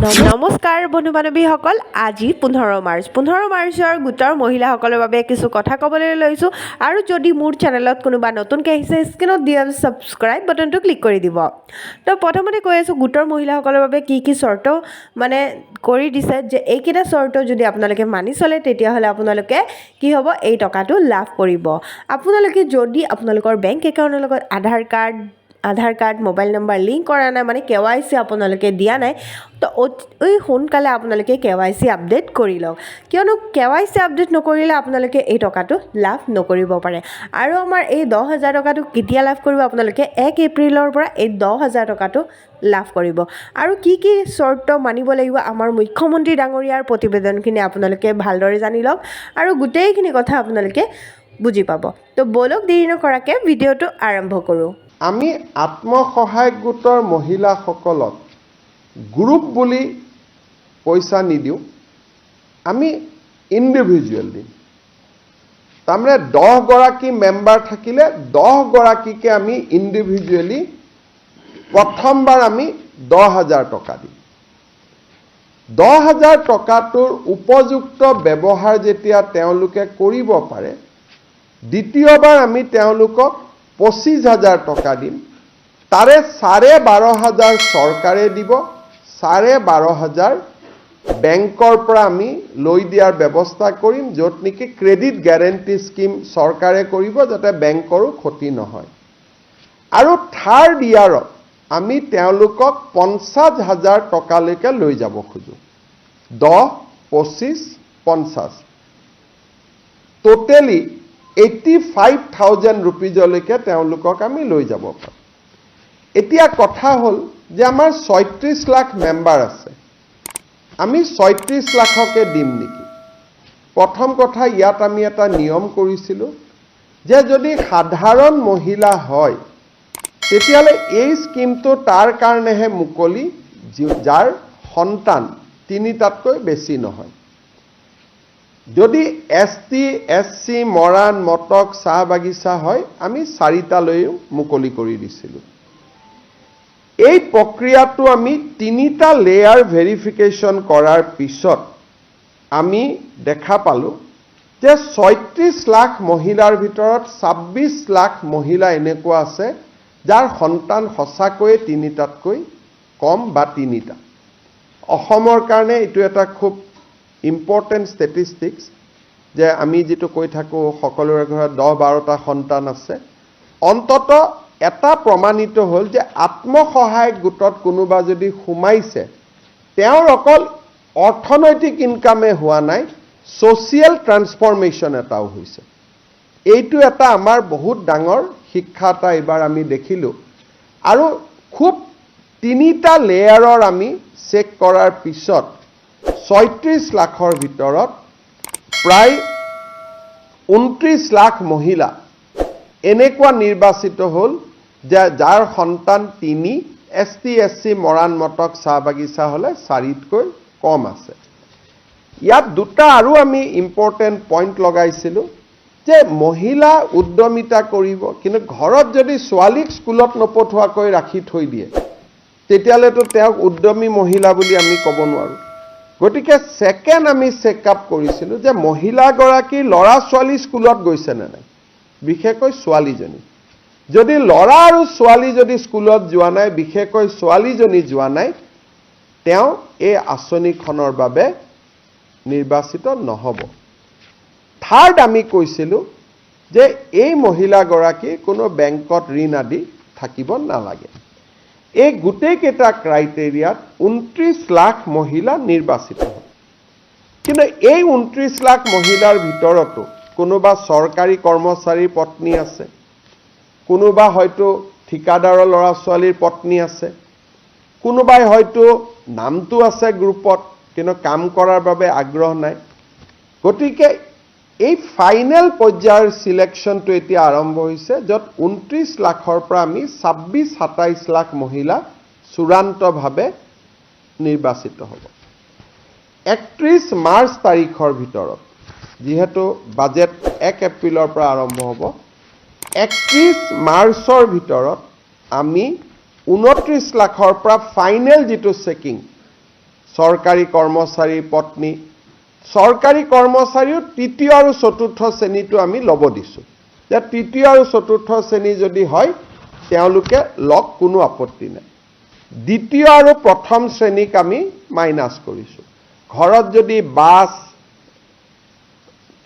নমস্কাৰ বন্ধু বান্ধৱীসকল আজি পোন্ধৰ মাৰ্চ। পোন্ধৰ মাৰ্চৰ গোটৰ মহিলাসকলৰ বাবে কিছু কথা ক'বলৈ লৈছোঁ। আৰু যদি মোৰ চেনেলত কোনোবা নতুনকৈ আহিছে, স্ক্ৰীণত দিয়া ছাবস্ক্ৰাইব বাটনটো ক্লিক কৰি দিব। তো প্ৰথমতে কৈ আছোঁ, গোটৰ মহিলাসকলৰ বাবে কি কি চৰ্ত মানে কৰি দিছে যে এইকেইটা চৰ্ত যদি আপোনালোকে মানি চলে, তেতিয়াহ'লে আপোনালোকে কি হ'ব, এই টকাটো লাভ কৰিব। আপোনালোকে যদি আপোনালোকৰ বেংক একাউণ্টৰ লগত Aadhaar card Aadhaar card, mobile number link কৰা নাই মানে কে ৱাই চি আপোনালোকে দিয়া নাই। তো অতি সোনকালে আপোনালোকে কে ৱাই চি আপডেট কৰি লওক। কিয়নো কে ৱাই চি আপডেট নকৰিলে আপোনালোকে এই টকাটো লাভ নকৰিব পাৰে। আৰু আমাৰ এই দহ হাজাৰ টকাটো কেতিয়া লাভ কৰিব? আপোনালোকে এক এপ্ৰিলৰ পৰা এই দহ হাজাৰ টকাটো লাভ কৰিব। আৰু কি কি চৰ্ত মানিব লাগিব? আমাৰ মুখ্যমন্ত্ৰী ডাঙৰীয়াৰ প্ৰতিবেদনখিনি আপোনালোকে ভালদৰে জানি লওক। আৰু গোটেইখিনি কথা আপোনালোকে বুজি পাব। তো ব'লক দেৰি নকৰাকৈ ভিডিঅ'টো আৰম্ভ কৰোঁ। আমি আত্মসহায়ক গোটৰ মহিলাসকলক গ্ৰুপ বুলি পইচা নিদিওঁ আমি ইণ্ডিভিজুৱেল দিম। তাৰমানে দহগৰাকী মেম্বাৰ থাকিলে দহগৰাকীকে আমি ইণ্ডিভিজুৱেলি প্ৰথমবাৰ আমি দহ হাজাৰ টকা দিম। দহ হাজাৰ টকাটোৰ উপযুক্ত ব্যৱহাৰ যেতিয়া তেওঁলোকে কৰিব পাৰে দ্বিতীয়বাৰ আমি তেওঁলোকক পঁচিছ হাজাৰ টকা দিম। তাৰে চাৰে বাৰ হাজাৰ চৰকাৰে দিব চাৰে বাৰ হাজাৰ বেংকৰ পৰা আমি লৈ দিয়াৰ ব্যৱস্থা কৰিম য'ত নেকি ক্ৰেডিট গেৰেণ্টি স্কিম চৰকাৰে কৰিব যাতে বেংকৰো ক্ষতি নহয়। আৰু থাৰ্ড ইয়াৰত আমি তেওঁলোকক পঞ্চাছ হাজাৰ টকালৈকে লৈ যাব খোজোঁ। দহ পঁচিছ পঞ্চাছ। টোটেলি এইটি ফাইভ থাউজেণ্ড ৰুপিজলৈকে তেওঁলোকক আমি লৈ যাব পাৰোঁ। এতিয়া কথা হ'ল যে আমাৰ ছয়ত্ৰিছ লাখ মেম্বাৰ আছে। আমি ছয়ত্ৰিছ লাখকে দিম নেকি? প্ৰথম কথা, ইয়াত আমি এটা নিয়ম কৰিছিলোঁ যে যদি সাধাৰণ মহিলা হয়, তেতিয়াহ'লে এই স্কিমটো তাৰ কাৰণেহে মুকলি যাৰ সন্তান, তিনিটাতকৈ বেছি নহয়। যদি S T S C Moran Matak চাহ বাগিচা হয় আমি চাৰিটালৈও মুকলি কৰি দিছিলোঁ। এই প্ৰক্ৰিয়াটো আমি তিনিটা লেয়াৰ ভেৰিফিকেশ্যন কৰাৰ পিছত আমি দেখা পালোঁ যে ছয়ত্ৰিছ লাখ মহিলাৰ ভিতৰত ছাব্বিছ লাখ মহিলা এনেকুৱা আছে যাৰ সন্তান সঁচাকৈয়ে তিনিটাতকৈ কম বা তিনিটা। অসমৰ কাৰণে এইটো এটা খুব ইম্পৰ্টেণ্ট ষ্টেটিষ্টিক্স যে আমি যিটো কৈ থাকোঁ সকলোৰে ঘৰত দহ বাৰটা সন্তান আছে। অন্তত এটা প্ৰমাণিত হ'ল যে আত্মসহায়ক গোটত কোনোবা যদি সোমাইছে তেওঁৰ অকল অৰ্থনৈতিক ইনকামে হোৱা নাই ছ'চিয়েল ট্ৰান্সফৰ্মেশ্যন এটাও হৈছে। এইটো এটা আমাৰ বহুত ডাঙৰ শিক্ষা এটা এইবাৰ আমি দেখিলোঁ। আৰু খুব তিনিটা লেয়াৰৰ আমি চেক কৰাৰ পিছত ছয়ত্ৰিছ লাখৰ ভিতৰত প্ৰায় ঊনত্ৰিছ লাখ মহিলা এনেকুৱা নিৰ্বাচিত হ'ল যে যাৰ সন্তান তিনি S T S C Moran Matak চাহ বাগিচা হ'লে চাৰিতকৈ কম আছে। ইয়াত দুটা আৰু আমি ইম্পৰ্টেণ্ট পইণ্ট লগাইছিলোঁ যে মহিলা উদ্যমিতা কৰিব কিন্তু ঘৰত যদি ছোৱালীক স্কুলত নপঠোৱাকৈ ৰাখি থৈ দিয়ে তেতিয়াহ'লেতো তেওঁক উদ্যমী মহিলা বুলি আমি ক'ব নোৱাৰোঁ। গতিকে ছেকেণ্ড আমি চেক আপ কৰিছিলোঁ যে মহিলাগৰাকীৰ ল'ৰা ছোৱালী স্কুলত গৈছেনে নাই। বিশেষকৈ ছোৱালীজনী। যদি ল'ৰা আৰু ছোৱালী যদি স্কুলত যোৱা নাই বিশেষকৈ ছোৱালীজনী যোৱা নাই তেওঁ এই আঁচনিখনৰ বাবে নিৰ্বাচিত নহ'ব। থাৰ্ড আমি কৈছিলোঁ যে এই মহিলাগৰাকী কোনো বেংকত ঋণ আদি থাকিব নালাগে। এই গোটেইকেইটা ক্ৰাইটেৰিয়াত ঊনত্ৰিছ লাখ মহিলা নিৰ্বাচিত হ'ল কিন্তু এই ঊনত্ৰিছ লাখ মহিলাৰ ভিতৰতো কোনোবা চৰকাৰী কৰ্মচাৰীৰ পত্নী আছে কোনোবা হয়তো ঠিকাদাৰৰ ল'ৰা ছোৱালীৰ পত্নী আছে কোনোবাই হয়তো নামটো আছে গ্ৰুপত কিন্তু কাম কৰাৰ বাবে আগ্ৰহ নাই। গতিকে এই ফাইনেল পৰ্যায়ৰ চিলেকশ্যনটো এতিয়া আৰম্ভ হৈছে, য'ত ঊনত্ৰিছ লাখৰ পৰা আমি ছাব্বিছ সাতাইছ লাখ মহিলা চূড়ান্তভাৱে নিৰ্বাচিত হ'ব। একত্ৰিছ মাৰ্চ তাৰিখৰ ভিতৰত, যিহেতু বাজেট এক এপ্ৰিলৰ পৰা আৰম্ভ হ'ব একত্ৰিছ মাৰ্চৰ ভিতৰত আমি ঊনত্ৰিছ লাখৰ পৰা ফাইনেল যিটো চেকিং চৰকাৰী কৰ্মচাৰীৰ পত্নী চৰকাৰী কৰ্মচাৰীও তৃতীয় আৰু চতুৰ্থ শ্ৰেণীটো আমি ল'ব দিছোঁ। যে তৃতীয় আৰু চতুৰ্থ শ্ৰেণী যদি হয় তেওঁলোকে লওক কোনো আপত্তি নাই। দ্বিতীয় আৰু প্ৰথম শ্ৰেণীক আমি মাইনাছ কৰিছোঁ। ঘৰত যদি বাছ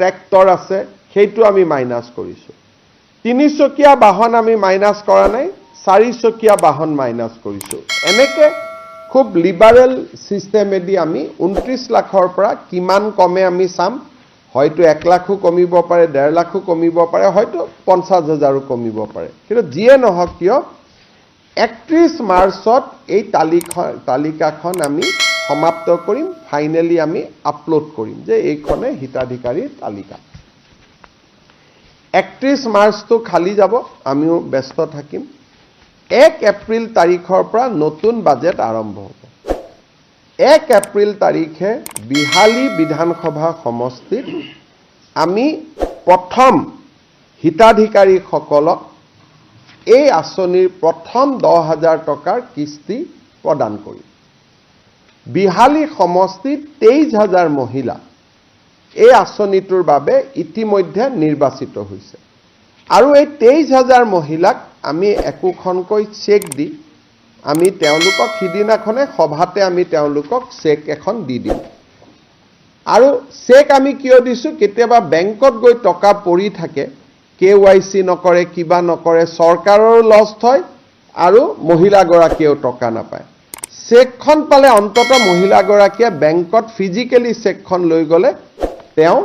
ট্ৰেক্টৰ আছে সেইটো আমি মাইনাছ কৰিছোঁ। তিনিচকীয়া বাহন আমি মাইনাছ কৰা নাই চাৰিচকীয়া বাহন মাইনাছ কৰিছোঁ। এনেকৈ খুব লিবাৰেল ছিষ্টেমেদি আমি ঊনত্ৰিছ লাখৰ পৰা কিমান কমে আমি চাম হয়তো এক লাখো কমিব পাৰে ডেৰ লাখো কমিব পাৰে হয়তো পঞ্চাছ হাজাৰো কমিব পাৰে। কিন্তু যিয়ে নহওক কিয় একত্ৰিছ মাৰ্চত এই তালিখন তালিকাখন আমি সমাপ্ত কৰিম ফাইনেলি আমি আপলোড কৰিম যে এইখনে হিতাধিকাৰীৰ তালিকা। একত্ৰিছ মাৰ্চটো খালী যাব আমিও ব্যস্ত থাকিম। এক এপ্ৰিল তাৰিখৰ পৰা নতুন বাজেট আৰম্ভ হ'ব। এক এপ্ৰিল তাৰিখে বিহালী বিধানসভা সমষ্টিত আমি প্ৰথম হিতাধিকাৰীসকলক এই আঁচনিৰ প্ৰথম দহ হাজাৰ টকাৰ কিস্তি প্ৰদান কৰিম। বিহালী সমষ্টিত তেইছ হাজাৰ মহিলা এই আঁচনিটোৰ বাবে ইতিমধ্যে নিৰ্বাচিত হৈছে। আৰু এই তেইছ হাজাৰ মহিলাক আমি একোখনকৈ চেক দি আমি তেওঁলোকক সিদিনাখনে সভাতে আমি তেওঁলোকক চেক এখন দি দিম। আৰু চেক আমি কিয় দিছোঁ কেতিয়াবা বেংকত গৈ টকা পৰি থাকে কে ৱাই চি নকৰে কিবা নকৰে চৰকাৰৰো লছ হয় আৰু মহিলাগৰাকীয়েও টকা নাপায়। চেকখন পালে অন্তত মহিলাগৰাকীয়ে বেংকত ফিজিকেলি চেকখন লৈ গ'লে তেওঁ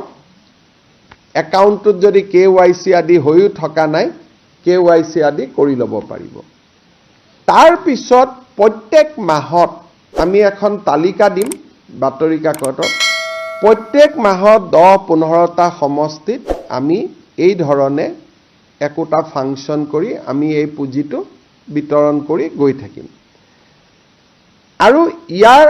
একাউণ্টটোত যদি কে ৱাই চি আদি হৈও থকা নাই কে ৱাই চি আদি কৰি ল'ব পাৰিব। তাৰ পিছত প্ৰত্যেক মাহত আমি এখন তালিকা দিম বাতৰি কাকতত। প্ৰত্যেক মাহত দহ পোন্ধৰটা সমষ্টিত আমি এই ধৰণে একোটা ফাংচন কৰি আমি এই পুঁজিটো বিতৰণ কৰি গৈ থাকিম। আৰু ইয়াৰ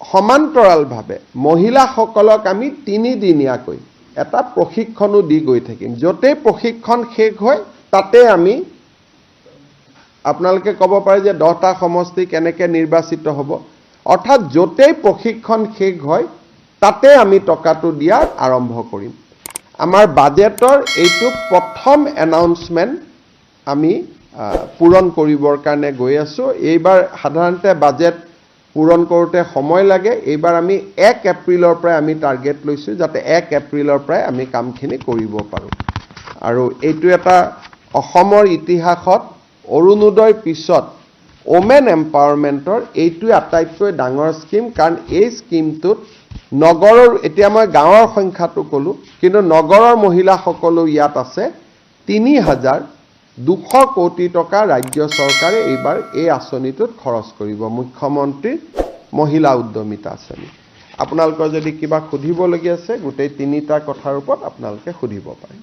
সমান্তৰালভাৱে মহিলাসকলক আমি তিনিদিনীয়াকৈ এটা প্ৰশিক্ষণো দি গৈ থাকিম। য'তেই প্ৰশিক্ষণ শেষ হয় তাতে আমি আপোনালোকে ক'ব পাৰে যে দহটা সমষ্টি কেনেকৈ নিৰ্বাচিত হ'ব। অৰ্থাৎ য'তেই প্ৰশিক্ষণ শেষ হয় তাতে আমি টকাটো দিয়া আৰম্ভ কৰিম। আমাৰ বাজেটৰ এইটো প্ৰথম এনাউন্সমেণ্ট আমি পূৰণ কৰিবৰ কাৰণে গৈ আছোঁ। এইবাৰ সাধাৰণতে বাজেট পূৰণ কৰোঁতে সময় লাগে এইবাৰ আমি এক এপ্ৰিলৰ পৰাই আমি টাৰ্গেট লৈছোঁ যাতে এক এপ্ৰিলৰ পৰাই আমি কামখিনি কৰিব পাৰোঁ। আৰু এইটো এটা অসমৰ ইতিহাসত অৰুণোদয়ৰ পিছত ওমেন এম্পাৱাৰমেণ্টৰ এইটোৱে আটাইতকৈ ডাঙৰ স্কীম কাৰণ এই স্কীমটোত নগৰৰ এতিয়া মই গাঁৱৰ সংখ্যাটো ক'লোঁ কিন্তু নগৰৰ মহিলাসকলো ইয়াত আছে তিনি হাজাৰ দুশ কোটি টকা ৰাজ্য চৰকাৰে এইবাৰ এই আঁচনিটোত খৰচ কৰিব। মুখ্যমন্ত্ৰীৰ মহিলা উদ্যমিতা আঁচনি। আপোনালোকৰ যদি কিবা সুধিবলগীয়া আছে গোটেই তিনিটা কথাৰ ওপৰত আপোনালোকে সুধিব পাৰে।